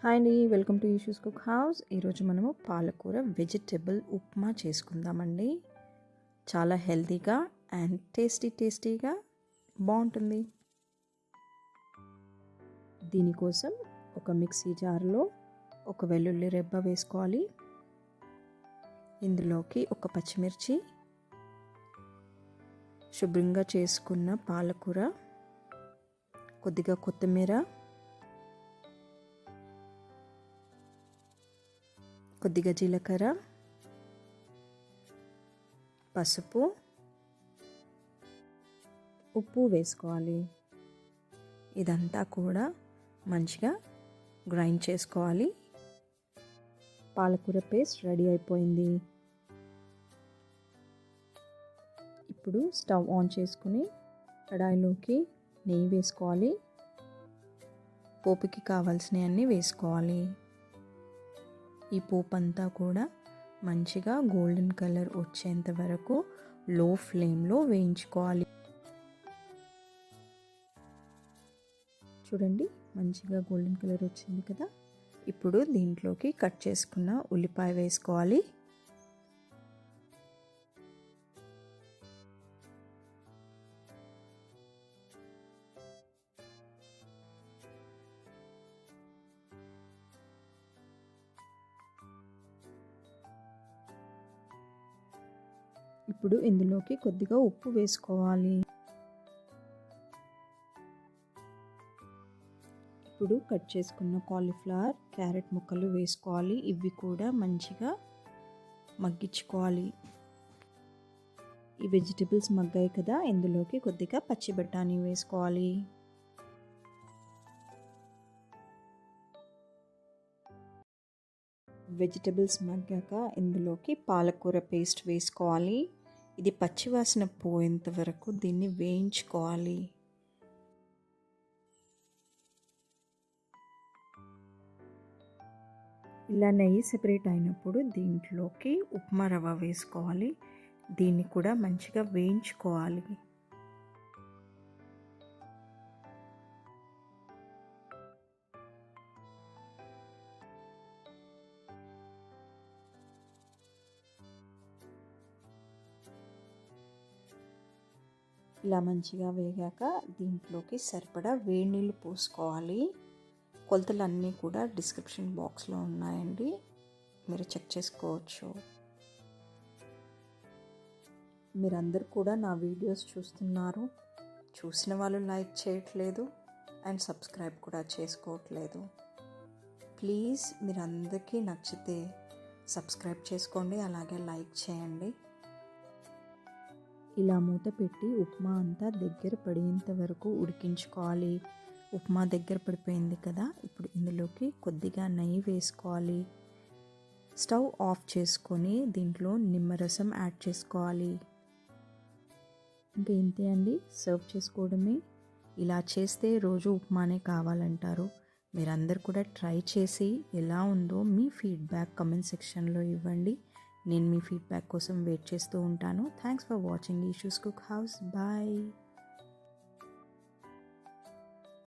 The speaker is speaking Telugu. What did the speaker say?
హాయ్ అండి welcome to Eeshu's cook house. ఈరోజు మనము పాలకూర వెజిటబుల్ ఉప్మా చేసుకుందామండి. చాలా హెల్తీగా అండ్ టేస్టీ టేస్టీగా బాగుంటుంది. దీనికోసం ఒక మిక్సీ జార్లో ఒక వెల్లుల్లి రెబ్బ వేసుకోవాలి. ఇందులోకి ఒక పచ్చిమిర్చి శుభ్రంగా చేసుకున్న పాలకూర కొద్దిగా కొత్తిమీర కొద్దిగా జీలకర్ర పసుపు ఉప్పు వేసుకోవాలి. ఇదంతా కూడా మంచిగా గ్రైండ్ చేసుకోవాలి. పాలకూర పేస్ట్ రెడీ అయిపోయింది. ఇప్పుడు స్టవ్ ఆన్ చేసుకుని కడాయిలోకి నెయ్యి వేసుకోవాలి. పోపుకి కావాల్సినవన్నీ వేసుకోవాలి. ఈ పోపు అంతా కూడా మంచిగా గోల్డెన్ కలర్ వచ్చేంత వరకు లో ఫ్లేమ్లో వేయించుకోవాలి. చూడండి మంచిగా గోల్డెన్ కలర్ వచ్చింది కదా. ఇప్పుడు దీంట్లోకి కట్ చేసుకున్న ఉల్లిపాయ వేసుకోవాలి. ఇప్పుడు ఇందులోకి కొద్దిగా ఉప్పు వేసుకోవాలి. ఇప్పుడు కట్ చేసుకున్న కాలీఫ్లవర్ క్యారెట్ ముక్కలు వేసుకోవాలి. ఇవి కూడా మంచిగా మగ్గించుకోవాలి. ఈ వెజిటబుల్స్ మగ్గాయి కదా ఇందులోకి కొద్దిగా పచ్చి బఠానీ వేసుకోవాలి. వెజిటబుల్స్ మగ్గాక ఇందులోకి పాలకూర పేస్ట్ వేసుకోవాలి. ఇది పచ్చివాసన పోయేంత వరకు దీన్ని వేయించుకోవాలి. ఇలా నెయ్యి సెపరేట్ అయినప్పుడు దీంట్లోకి ఉప్మా రవ్వ వేసుకోవాలి. దీన్ని కూడా మంచిగా వేయించుకోవాలి. ఇలా మంచిగా వేగాక దీంట్లోకి సరిపడా వేడి నీళ్ళు పోసుకోవాలి. కొలతలన్నీ కూడా డిస్క్రిప్షన్ బాక్స్లో ఉన్నాయండి. మీరు చెక్ చేసుకోవచ్చు. మీరందరూ కూడా నా వీడియోస్ చూస్తున్నారు. చూసిన వాళ్ళు లైక్ చేయట్లేదు అండ్ సబ్స్క్రైబ్ కూడా చేసుకోవట్లేదు. ప్లీజ్ మీరందరికీ నచ్చితే సబ్స్క్రైబ్ చేసుకోండి అలాగే లైక్ చేయండి. ఇలా మూత పెట్టి ఉప్మా అంతా దగ్గర పడేంత వరకు ఉడికించుకోవాలి. ఉప్మా దగ్గర పడిపోయింది కదా ఇప్పుడు ఇందులోకి కొద్దిగా నెయ్యి వేసుకోవాలి. స్టవ్ ఆఫ్ చేసుకొని దీంట్లో నిమ్మరసం యాడ్ చేసుకోవాలి. ఇంకా ఇంతే అండి సర్వ్ చేసుకోవడమే. ఇలా చేస్తే రోజు ఉప్మానే కావాలంటారు. మీరందరు కూడా ట్రై చేసి ఎలా ఉందో మీ ఫీడ్బ్యాక్ కమెంట్ సెక్షన్లో ఇవ్వండి. నేను మీ ఫీడ్బ్యాక్ కోసం వెయిట్ చేస్తూ ఉంటాను. Thanks for watching Eeshu's cook house bye